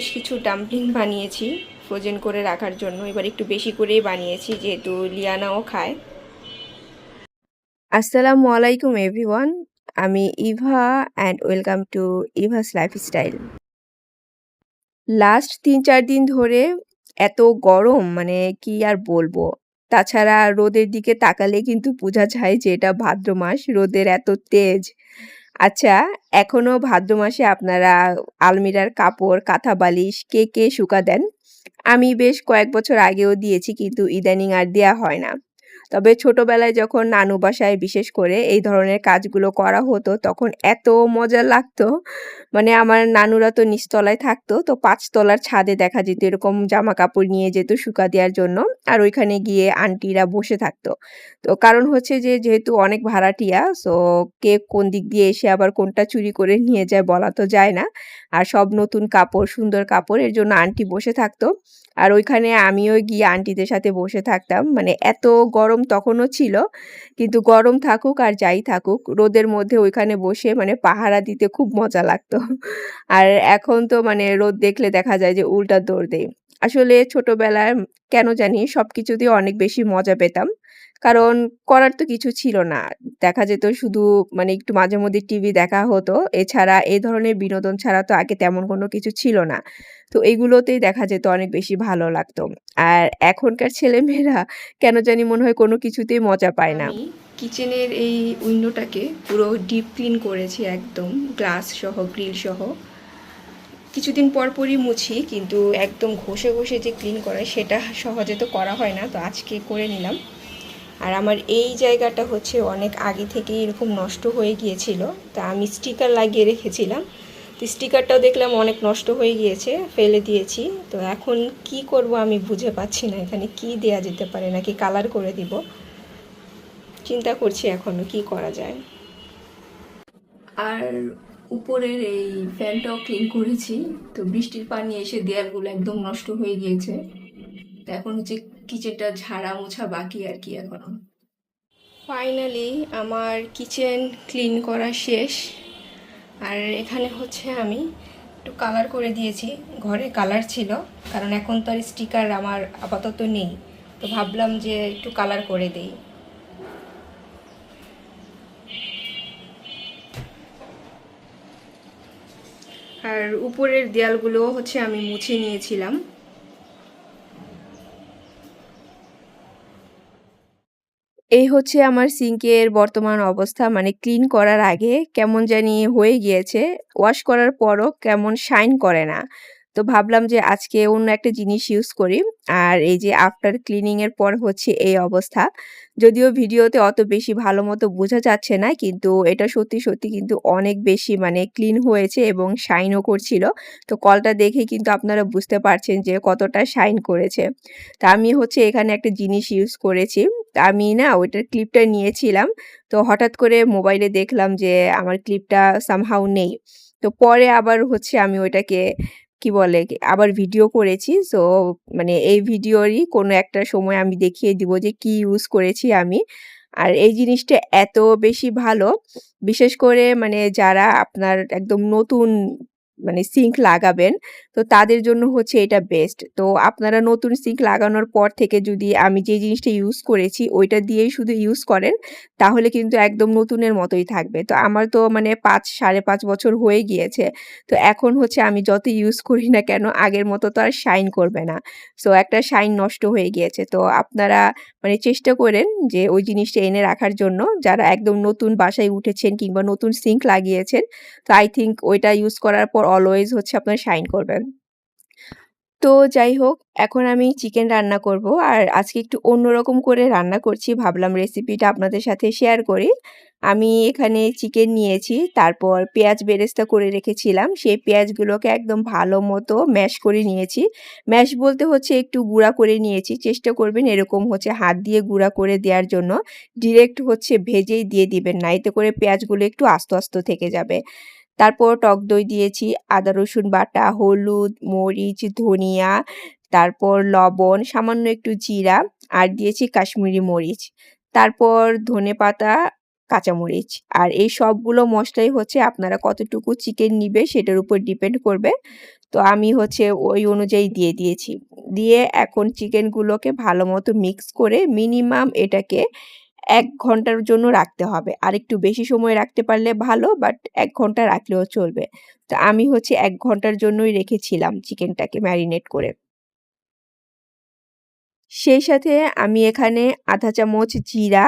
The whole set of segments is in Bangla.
বেশ কিছু ডাম্পলিং বানিয়েছি ফ্রোজেন করে রাখার জন্য। এবার একটু বেশি করেই বানিয়েছি, যেহেতু লিয়ানাও খায়। আসসালামু আলাইকুম এভরিওয়ান আমি Eva and welcome to Eva's lifestyle last তিন চার দিন ধরে এত গরম মানে কি আর বলব। তাছাড়া রোদের দিকে তাকালে কিন্তু বোঝা যায় যে এটা ভাদ্র মাস, রোদের এত তেজ। আচ্ছা এখনও ভাদ্র মাসে আপনারা আলমিরার কাপড় কাঁথা বালিশ কে কে শুকা দেন? আমি বেশ কয়েক বছর আগেও দিয়েছি কিন্তু ইদানিং আর দেওয়া হয় না। তবে ছোটবেলায় যখন নানু বাসায় বিশেষ করে এই ধরনের কাজগুলো করা হতো, তখন এত মজা লাগতো। মানে আমার নানুরা তো নিচতলায় থাকতো, তো পাঁচতলার ছাদে দেখা যেত এরকম জামা কাপড় নিয়ে যেত শুকা দেওয়ার জন্য, আর ওইখানে গিয়ে আন্টিরা বসে থাকতো। তো কারণ হচ্ছে যে, যেহেতু অনেক ভাড়াটিয়া, সো কে কোন দিক দিয়ে এসে আবার কোনটা চুরি করে নিয়ে যায় বলা তো যায় না। আর সব নতুন কাপড়, সুন্দর কাপড়, এর জন্য আন্টি বসে থাকতো। আর ওইখানে আমিও গিয়ে আন্টিদের সাথে বসে থাকতাম। মানে এত গরম তখনও ছিল, কিন্তু গরম থাকুক আর যাই থাকুক, রোদের মধ্যে ওইখানে বসে মানে পাহারা দিতে খুব মজা লাগতো। আর এখন তো মানে রোদ দেখলে দেখা যায় যে উল্টা দৌড় দেই। আসলে ছোটবেলায় কেন জানি সবকিছুতেই অনেক বেশি মজা পেতাম, কারণ করার তো কিছু ছিল না। দেখা যেত শুধু মানে একটু মাঝে মধ্যে টিভি দেখা হতো, এছাড়া এই ধরনের বিনোদন ছাড়া তো আগে তেমন কোনো কিছু ছিল না। তো এগুলোতেই দেখা যেত অনেক বেশি ভালো লাগতো। আর এখনকার ছেলেমেয়েরা কেন জানি মনে হয় কোনো কিছুতেই মজা পায় না। কিচেনের এই উইন্ডোটাকে পুরো ডিপ ক্লিন করেছি একদম, গ্লাস সহ, গ্রিল সহ। কিছুদিন পর পরই মুছি, কিন্তু একদম ঘষে ঘষে যে ক্লিন করে সেটা সহজে তো করা হয় না, তো আজকে করে নিলাম। আর আমার এই জায়গাটা হচ্ছে অনেক আগে থেকে এরকম নষ্ট হয়ে গিয়েছিল, তা আমি স্টিকার লাগিয়ে রেখেছিলাম। তো স্টিকারটাও দেখলাম অনেক নষ্ট হয়ে গিয়েছে ফেলে দিয়েছি। তো এখন কি করব আমি বুঝে পাচ্ছি না এখানে কি দেয়া যেতে পারে নাকি কালার করে দিব। চিন্তা করছি এখনও কি করা যায়। আর উপরের এই ফ্যানটাও ক্লিন করেছি তো বৃষ্টির পানি এসে দেয়ালগুলো একদম নষ্ট হয়ে গিয়েছে। তো এখন হচ্ছে কিচেনটা ঝাড়া মোছা বাকি আর কি এখনও। ফাইনালি আমার কিচেন ক্লিন করা শেষ। আর এখানে হচ্ছে আমি একটু কালার করে দিয়েছি। ঘরে কালার ছিল, কারণ এখন তো আর স্টিকার আমার আপাতত নেই। তো ভাবলাম যে একটু কালার করে দেই। আর উপরের দেয়ালগুলো হচ্ছে আমি মুছে নিয়েছিলাম। এই হচ্ছে আমার সিঙ্কের বর্তমান অবস্থা। মানে ক্লিন করার আগে কেমন জানি হয়ে গিয়েছে। ওয়াশ করার পরও কেমন শাইন করে না। তো ভাবলাম যে আজকে অন্য একটা জিনিস ইউজ করি। আর এই যে আফটার ক্লিনিং এর পর হচ্ছে এই অবস্থা। যদিও ভিডিওতে অত বেশি ভালো মতো বোঝা যাচ্ছে না, কিন্তু এটা সত্যি সত্যি কিন্তু অনেক বেশি মানে ক্লিন হয়েছে এবং শাইনও করছিল। তো কলটা দেখে কিন্তু আপনারা বুঝতে পারছেন যে কতটা শাইন করেছে। তা আমি হচ্ছে এখানে একটা জিনিস ইউজ করেছি। আমি না ওইটার ক্লিপটা নিয়েছিলাম। তো হঠাৎ করে মোবাইলে দেখলাম যে আমার ক্লিপটা সামহাউ নেই। তো পরে আবার হচ্ছে আমি ওইটাকে কি বলে আবার ভিডিও করেছি। সো মানে এই ভিডিওরই কোনো একটা সময় আমি দেখিয়ে দিব যে কি ইউজ করেছি আমি। আর এই জিনিসটা এত বেশি ভালো, বিশেষ করে মানে যারা আপনার একদম নতুন মানে সিঙ্ক লাগাবেন। তো তাদের জন্য হচ্ছে এটা বেস্ট তো আপনারা নতুন সিঙ্ক লাগানোর পর থেকে যদি আমি যে জিনিসটা ইউজ করেছি, ওইটা দিয়েই শুধু ইউজ করেন, তাহলে কিন্তু একদম নতুনের মতোই থাকবে। তো আমার তো মানে পাঁচ, সাড়ে পাঁচ বছর হয়ে গিয়েছে। তো এখন হচ্ছে আমি যত ইউজ করি না কেন, আগের মতো তো আর শাইন করবে না। সো একটা শাইন নষ্ট হয়ে গিয়েছে। তো আপনারা মানে চেষ্টা করেন যে ওই জিনিসটা এনে রাখার জন্য। যারা একদম নতুন বাসায় উঠেছেন কিংবা নতুন সিঙ্ক লাগিয়েছেন, তো আই থিঙ্ক ওইটা ইউজ করার পর অলওয়েজ হচ্ছে আপনার শাইন করবেন। তো যাই হোক, এখন আমি চিকেন রান্না করব আর আজকে একটু অন্যরকম করে রান্না করছি, ভাবলাম রেসিপিটা আপনাদের সাথে শেয়ার করি। আমি এখানে চিকেন নিয়েছি, তারপর পেঁয়াজ বেরেস্তা করে রেখেছিলাম, সেই পেঁয়াজগুলোকে একদম ভালো মতো ম্যাশ করে নিয়েছি। ম্যাশ বলতে হচ্ছে একটু গুঁড়া করে নিয়েছি, চেষ্টা করবেন এরকম হচ্ছে হাত দিয়ে গুঁড়া করে দেওয়ার জন্য। ডিরেক্ট হচ্ছে ভেজেই দিয়ে দিবেন, না এতে করে পেঁয়াজগুলো একটু আস্ত আস্ত থেকে যাবে। তারপর টক দই দিয়েছি, আদা, রসুন বাটা, হলুদ, মরিচ, ধনিয়া, তারপর লবণ, সামান্য একটু জিরা আর দিয়েছি কাশ্মীরি মরিচ তারপর ধনে পাতা, কাঁচামরিচ। আর এই সবগুলো মশলাই হচ্ছে আপনারা কতটুকু চিকেন নিবে সেটার উপর ডিপেন্ড করবে। তো আমি হচ্ছে ওই অনুযায়ী দিয়ে দিয়েছি। দিয়ে এখন চিকেনগুলোকে ভালো মতো মিক্স করে মিনিমাম এটাকে ১ ঘণ্টার জন্য রাখতে হবে। আর একটু বেশি সময় রাখতে পারলে ভালো বাট এক ঘণ্টা রাখলেও চলবে। তো আমি হচ্ছে এক ঘণ্টার জন্যই রেখেছিলাম চিকেনটাকে ম্যারিনেট করে। সেই সাথে আমি এখানে ১/২ চামচ জিরা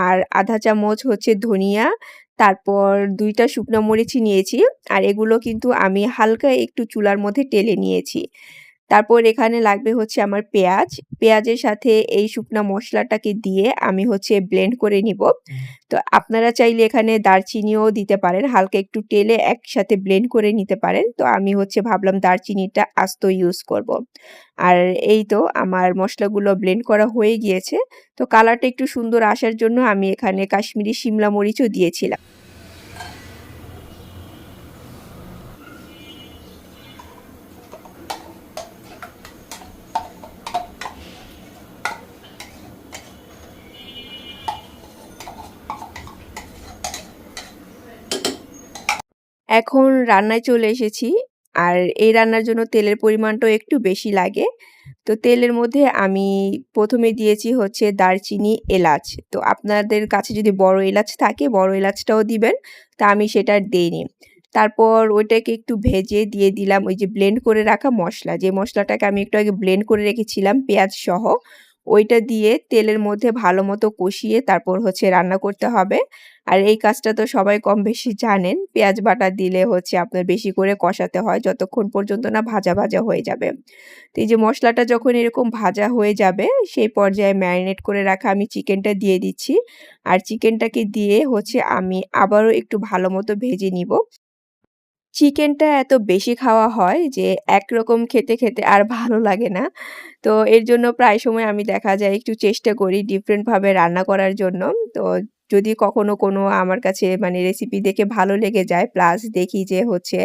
আর ১/২ চামচ হচ্ছে ধনিয়া, তারপর ২ টা শুকনা মরিচ নিয়েছি। আর এগুলো কিন্তু আমি হালকা একটু চুলার মধ্যে টেলে নিয়েছি। তারপর এখানে লাগবে হচ্ছে আমার পেঁয়াজ। পেঁয়াজের সাথে এই শুকনা মশলাটাকে দিয়ে আমি হচ্ছে ব্লেন্ড করে নিব। তো আপনারা চাইলে এখানে দারচিনিও দিতে পারেন। হালকা একটু টেলে একসাথে ব্লেন্ড করে নিতে পারেন। তো আমি হচ্ছে ভাবলাম দারচিনিটা আস্ত ইউজ করব। আর এই তো আমার মশলাগুলো ব্লেন্ড করা হয়ে গিয়েছে। তো কালারটা একটু সুন্দর আসার জন্য আমি এখানে কাশ্মীরি শিমলা মরিচও দিয়েছিলাম। এখন রান্নায় চলে এসেছি। আর এই রান্নার জন্য তেলের পরিমাণটাও একটু বেশি লাগে। তো তেলের মধ্যে আমি প্রথমে দিয়েছি হচ্ছে দারচিনি, এলাচ। তো আপনাদের কাছে যদি বড় এলাচ থাকে বড় এলাচটাও দিবেন। তা আমি সেটা দেইনি। তারপর ওইটাকে একটু ভেজে দিয়ে দিলাম ওই যে ব্লেন্ড করে রাখা মশলা যে মশলাটাকে আমি একটু আগে ব্লেন্ড করে রেখেছিলাম পেঁয়াজ সহ। ওইটা দিয়ে তেলের মধ্যে ভালো মতো কষিয়ে তারপর হচ্ছে রান্না করতে হবে। আর এই কাজটা তো সবাই কম বেশি জানেন। পেঁয়াজ বাটা দিলে হচ্ছে আপনার বেশি করে কষাতে হয় যতক্ষণ পর্যন্ত না ভাজা, ভাজা হয়ে যাবে। তো এই যে মশলাটা যখন এরকম ভাজা হয়ে যাবে সেই পর্যায়ে ম্যারিনেট করে রাখা আমি চিকেনটা দিয়ে দিচ্ছি। আর চিকেনটাকে দিয়ে হচ্ছে আমি আবারও একটু ভালো মতো ভেজে নিব। চিকেনটা এত বেশি খাওয়া হয় যে একরকম খেতে, খেতে আর ভালো লাগে না। তো এর জন্য প্রায় সময় আমি দেখা যায় একটু চেষ্টা করি ডিফারেন্ট ভাবে রান্না করার জন্য। তো যদি কখনো কোনো আমার কাছে মানে রেসিপি দেখে ভালো লেগে যায় প্লাস দেখি যে হচ্ছে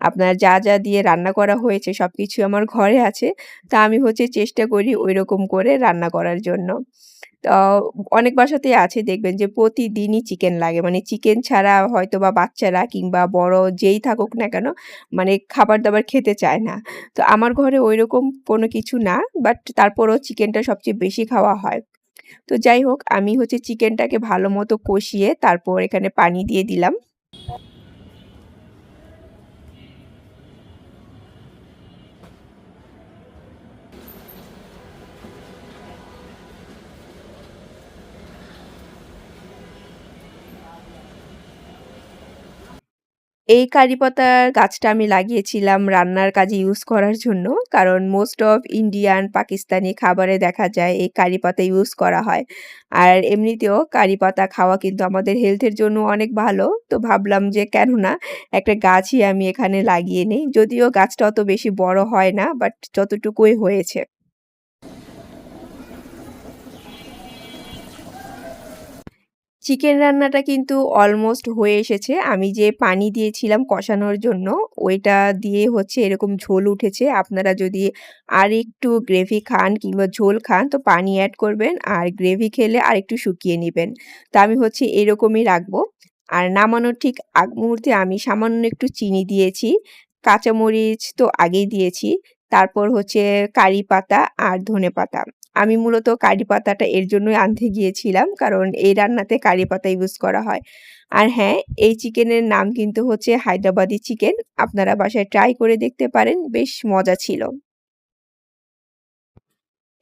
আপনার যা, যা দিয়ে রান্না করা হয়েছে সব কিছু আমার ঘরে আছে। তা আমি হচ্ছে চেষ্টা করি ঐরকম করে রান্না করার জন্য। অনেক বাসাতেই আছে দেখবেন যে প্রতিদিনই চিকেন লাগে। মানে চিকেন ছাড়া হয়তো বা বাচ্চারা কিংবা বড় যেই থাকুক না কেন মানে খাবার-দাবার খেতে চায় না। তো আমার ঘরে ঐরকম কোনো কিছু না। বাট তারপরও চিকেনটা সবচেয়ে বেশি খাওয়া হয়। তো যাই হোক, আমি হচ্ছে চিকেনটাকে ভালো মতো কষিয়ে তারপর এখানে পানি দিয়ে দিলাম। এই কারি পাতার গাছটা আমি লাগিয়েছিলাম রান্নার কাজে ইউজ করার জন্য। কারণ মোস্ট অফ ইন্ডিয়ান, পাকিস্তানি খাবারে দেখা যায় এই কারি পাতা ইউজ করা হয়। আর এমনিতেও কারি পাতা খাওয়া কিন্তু আমাদের হেলথের জন্য অনেক ভালো। তো ভাবলাম যে কেন না একটা গাছই আমি এখানে লাগিয়ে নিই যদিও গাছটা অত বেশি বড় হয় না বাট যতটুকুই হয়েছে। চিকেন রান্নাটা কিন্তু অলমোস্ট হয়ে এসেছে। আমি যে পানি দিয়েছিলাম কষানোর জন্য, ওইটা দিয়ে হচ্ছে এরকম ঝোল উঠেছে। আপনারা যদি আরেকটু গ্রেভি খান কিংবা ঝোল খান তো পানি অ্যাড করবেন। আর গ্রেভি খেলে আরেকটু শুকিয়ে নেবেন তা আমি হচ্ছে এরকমই রাখব। আর নামানোর ঠিক আগ মুহূর্তে আমি সামান্য একটু চিনি দিয়েছি। কাঁচামরিচ তো আগেই দিয়েছি। তারপর হচ্ছে কারি পাতা আর ধনেপাতা। আমি মূলত কারি পাতাটা এর জন্যই আনতে গিয়েছিলাম। কারণ এই রান্নাতে কারি পাতা ইউজ করা হয়। আর হ্যাঁ, এই চিকেনের নাম কিন্তু হচ্ছে হায়দ্রাবাদি চিকেন। আপনারা বাসায় ট্রাই করে দেখতে পারেন। বেশ মজা ছিল।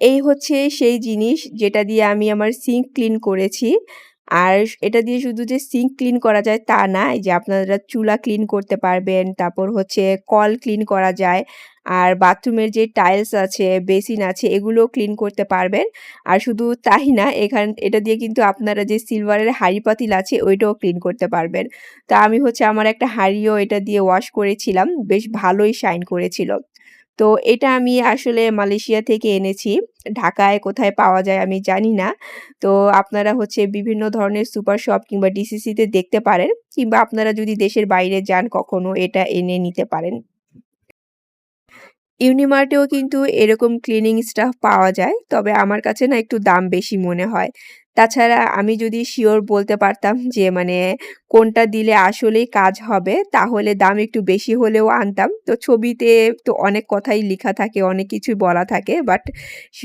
এই হচ্ছে সেই জিনিস যেটা দিয়ে আমি আমার সিঙ্ক ক্লিন করেছি। আর এটা দিয়ে শুধু যে সিঙ্ক ক্লিন করা যায় তা না। যে আপনারা চুলা ক্লিন করতে পারবেন। তারপর হচ্ছে কল ক্লিন করা যায়। আর বাথরুমের যে টাইলস আছে, বেসিন আছে এগুলোও ক্লিন করতে পারবেন। আর শুধু তাই না এখান এটা দিয়ে কিন্তু আপনারা যে সিলভারের হাঁড়ি-পাতিল আছে ওইটাও ক্লিন করতে পারবেন। তা আমি হচ্ছে আমার একটা হাঁড়িও এটা দিয়ে ওয়াশ করেছিলাম। বেশ ভালোই শাইন করেছিল। তো এটা আমি আসলে মালয়েশিয়া থেকে এনেছি। ঢাকায় কোথায় পাওয়া যায় আমি জানি না। তো আপনারা হচ্ছে বিভিন্ন ধরনের সুপার শপ কিংবা ডিসিসিতে দেখতে পারেন। কিংবা আপনারা যদি দেশের বাইরে যান কখনো এটা এনে নিতে পারেন। ইউনিমার্টেও কিন্তু এরকম ক্লিনিং স্টাফ পাওয়া যায়। তবে আমার কাছে না একটু দাম বেশি মনে হয়। তাছাড়া আমি যদি শিওর বলতে পারতাম যে মানে কোনটা দিলে আসলেই কাজ হবে তাহলে দাম একটু বেশি হলেও আনতাম। তো ছবিতে তো অনেক কথাই লিখা থাকে, অনেক কিছুই বলা থাকে বাট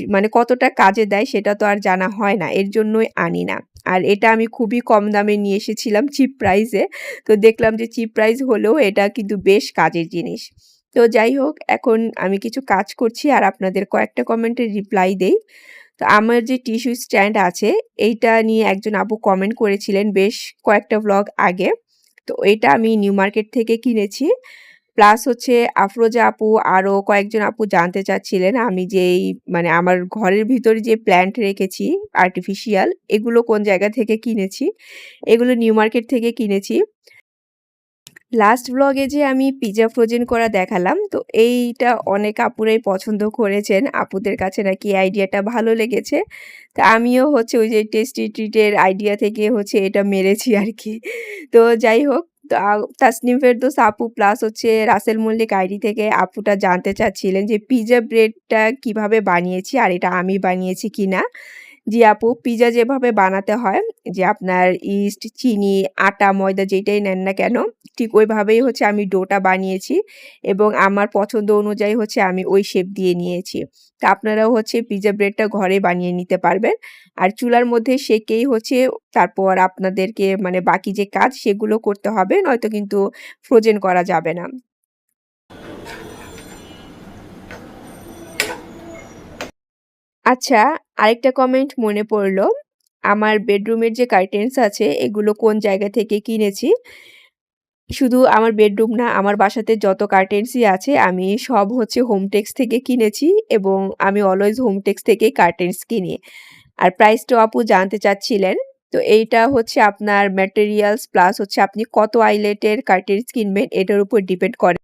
মানে কতটা কাজে দেয় সেটা তো আর জানা হয় না। এর জন্যই আনি না। আর এটা আমি খুবই কম দামে নিয়ে এসেছিলাম চিপ প্রাইসে। তো দেখলাম যে চিপ প্রাইস হলেও এটা কিন্তু বেশ কাজের জিনিস। তো যাই হোক, এখন আমি কিছু কাজ করছি আর আপনাদের কয়েকটা কমেন্টের রিপ্লাই দেই। তো আমার যে টিস্যু স্ট্যান্ড আছে, এইটা নিয়ে একজন আপু কমেন্ট করেছিলেন বেশ কয়েকটা ভ্লগ আগে। তো এটা আমি নিউ মার্কেট থেকে কিনেছি। প্লাস হচ্ছে আফরোজা আপু আরও কয়েকজন আপু জানতে চাচ্ছিলেন আমি যেই মানে আমার ঘরের ভিতরে যে প্ল্যান্ট রেখেছি আর্টিফিশিয়াল এগুলো কোন জায়গা থেকে কিনেছি। এগুলো নিউ মার্কেট থেকে কিনেছি। লাস্ট ব্লগে যে আমি পিজ্জা ফ্রোজেন করা দেখালাম, তো এইটা অনেক আপুরাই পছন্দ করেছেন। আপুদের কাছে নাকি আইডিয়াটা ভালো লেগেছে। তো আমিও হচ্ছে ওই যে টেস্টি ট্রিটের আইডিয়া থেকে হচ্ছে এটা মেরেছি আর কি তো যাই হোক তাসনিম ফেরদৌস আপু প্লাস হচ্ছে রাসেল মল্লিক আইডি থেকে আপুটা জানতে চাচ্ছিলেন যে পিজ্জা ব্রেডটা কীভাবে বানিয়েছি আর এটা আমি বানিয়েছি কিনা। জি আপু পিজ্জা যেভাবে বানাতে হয় যে আপনার ইস্ট, চিনি, আটা, ময়দা যেটাই নেন না কেন ঠিক ওইভাবেই হচ্ছে আমি ডোটা বানিয়েছি এবং আমার পছন্দ অনুযায়ী হচ্ছে আমি ওই শেপ দিয়ে নিয়েছি। তা আপনারাও হচ্ছে পিজ্জা ব্রেডটা ঘরে বানিয়ে নিতে পারবেন। আর চুলার মধ্যে সেঁকেই হচ্ছে তারপর আপনাদেরকে মানে বাকি যে কাজ সেগুলো করতে হবে নয়তো কিন্তু ফ্রোজেন করা যাবে না। আচ্ছা, আরেকটা কমেন্ট মনে পড়ল। আমার বেডরুমের যে কার্টেন্স আছে এগুলো কোন জায়গা থেকে কিনেছি। শুধু আমার বেডরুম না আমার বাসাতে যত কার্টেন্সই আছে আমি সব হচ্ছে হোমটেক্স থেকে কিনেছি এবং আমি অলওয়েজ হোমটেক্স থেকেই কার্টেন্স কিনি। আর প্রাইসটাও আপু জানতে চাচ্ছিলেন। তো এইটা হচ্ছে আপনার ম্যাটেরিয়ালস প্লাস হচ্ছে আপনি কত আইলেটের কার্টেন্স কিনবেন এটার উপর ডিপেন্ড করে।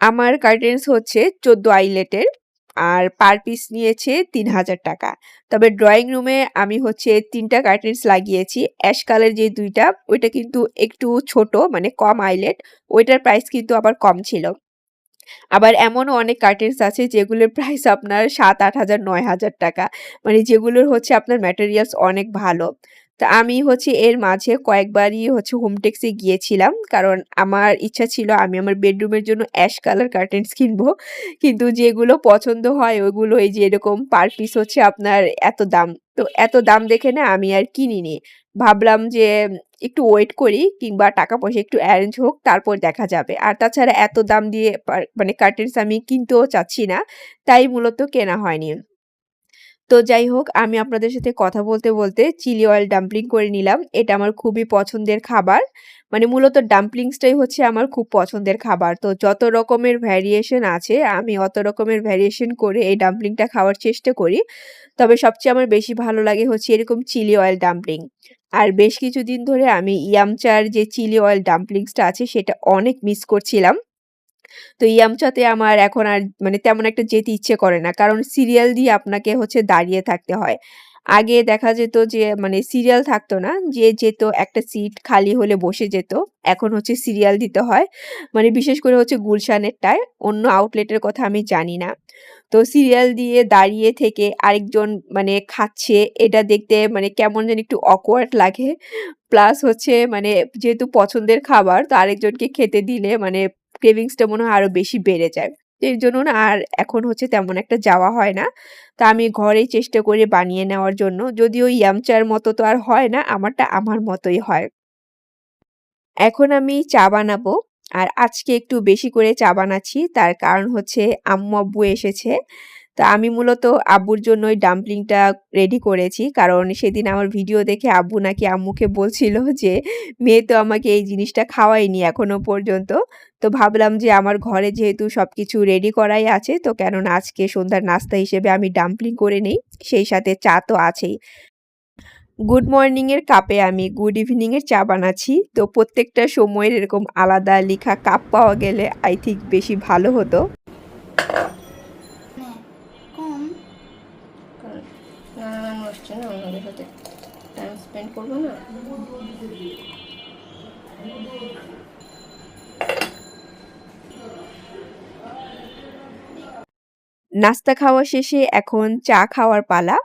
আমার কার্টেন্স হচ্ছে ১৪ আইলেটের। আর পার পিস নিয়েছে ৳৩,০০০ তবে ড্রয়িং রুমে আমি হচ্ছে তিনটা কার্টেন্স লাগিয়েছি। অ্যাশ কালার যে দুইটা ওইটা কিন্তু একটু ছোট মানে কম আইলেট। ওইটার প্রাইস কিন্তু আবার কম ছিল। আবার এমনও অনেক কার্টেন্স আছে যেগুলোর প্রাইস আপনার ৳৭,০০০, ৳৯,০০০ মানে যেগুলোর হচ্ছে আপনার ম্যাটেরিয়ালস অনেক ভালো। তো আমি হচ্ছে এর মাঝে কয়েকবারই হচ্ছে হোমটেক্সে গিয়েছিলাম। কারণ আমার ইচ্ছা ছিল আমি আমার বেডরুমের জন্য অ্যাশ কালার কার্টেন্স কিনবো। কিন্তু যেগুলো পছন্দ হয় ওগুলো এই যে এরকম পার পিস হচ্ছে আপনার এত দাম। তো এত দাম দেখে না আমি আর কিনিনি। ভাবলাম যে একটু ওয়েট করি কিংবা টাকা-পয়সা একটু অ্যারেঞ্জ হোক, তারপর দেখা যাবে। আর তাছাড়া এত দাম দিয়ে মানে কার্টেন্স আমি কিনতেও চাচ্ছি না। তাই মূলত কেনা হয়নি। তো যাই হোক আমি আপনাদের সাথে কথা বলতে, বলতে চিলি অয়েল ডাম্পলিং করে নিলাম। এটা আমার খুবই পছন্দের খাবার। মানে মূলত ডাম্পলিংসটাই হচ্ছে আমার খুব পছন্দের খাবার। তো যত রকমের ভ্যারিয়েশন আছে আমি অত রকমের ভ্যারিয়েশন করে এই ডাম্পলিংটা খাওয়ার চেষ্টা করি। তবে সবচেয়ে আমার বেশি ভালো লাগে হচ্ছে এরকম চিলি অয়েল ডাম্পলিং। আর বেশ কিছুদিন ধরে আমি ইয়ামচার যে চিলি অয়েল ডাম্পলিংসটা আছে সেটা অনেক মিস করছিলাম। তো ইয়ামচাতে আমার এখন আর মানে তেমন একটা যেতে ইচ্ছে করে না। কারণ সিরিয়াল দিয়ে আপনাকে হচ্ছে দাঁড়িয়ে থাকতে হয়। আগে দেখা যেত যে মানে সিরিয়াল থাকতো না। যে যেত, একটা সিট খালি হলে বসে যেত। এখন হচ্ছে সিরিয়াল দিতে হয়। মানে বিশেষ করে হচ্ছে গুলশানেরটায়। অন্য আউটলেটের কথা আমি জানি না। তো সিরিয়াল দিয়ে দাঁড়িয়ে থেকে আরেকজন মানে খাচ্ছে, এটা দেখতে মানে কেমন যেন একটু অকওয়ার্ড লাগে। প্লাস হচ্ছে মানে যেহেতু পছন্দের খাবার, তো আরেকজনকে খেতে দিলে মানে ক্রেভিংসটা মনে হয় আরও বেশি বেড়ে যায়। এর জন্য না আর এখন হচ্ছে তেমন একটা যাওয়া হয় না। তা আমি ঘরেই চেষ্টা করে বানিয়ে নেওয়ার জন্য। যদিও ইয়ামচার মতো তো আর হয় না, আমারটা আমার মতোই হয়। এখন আমি চা বানাবো। আর আজকে একটু বেশি করে চা বানাচ্ছি। তার কারণ হচ্ছে আম্মু-আব্বু এসেছে। তো আমি মূলত আব্বুর জন্যই ডাম্পলিংটা রেডি করেছি। কারণ সেদিন আমার ভিডিও দেখে আব্বু নাকি আম্মুকে বলছিল যে, "মেয়ে তো আমাকে এই জিনিসটা খাওয়ায়নি এখনও পর্যন্ত।" তো ভাবলাম যে আমার ঘরে যেহেতু সব কিছু রেডি করাই আছে তো কেননা আজকে সন্ধ্যার নাস্তা হিসেবে আমি ডাম্পলিং করে নেই। সেই সাথে চা তো আছেই। গুড মর্নিংয়ের কাপে আমি গুড ইভিনিংয়ের চা বানাচ্ছি। তো প্রত্যেকটা সময়ের এরকম আলাদা লিখা কাপ পাওয়া গেলে আই থিঙ্ক বেশি ভালো হতো। 네, কম কারণ নানা নানু আসছে না ওনাদের সাথে স্পেন্ড করব না নাস্তা খাওয়া শেষে এখন চা খাওয়ার পালা।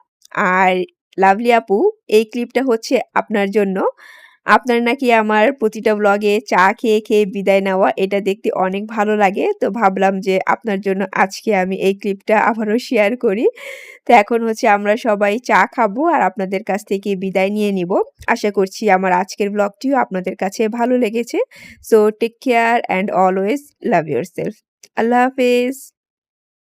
আর লাভলি আপু, এই ক্লিপটা হচ্ছে আপনার জন্য। আপনার নাকি আমার প্রতিটা ব্লগে চা খেয়ে, খেয়ে বিদায় নেওয়া এটা দেখতে অনেক ভালো লাগে। তো ভাবলাম যে আপনার জন্য আজকে আমি এই ক্লিপটা আবারও শেয়ার করি। তো এখন হচ্ছে আমরা সবাই চা খাব আর আপনাদের কাছ থেকে বিদায় নিয়ে নিবো। আশা করছি আমার আজকের ব্লগটিও আপনাদের কাছে ভালো লেগেছে। So take care and always love yourself. আল্লাহ হাফেজ।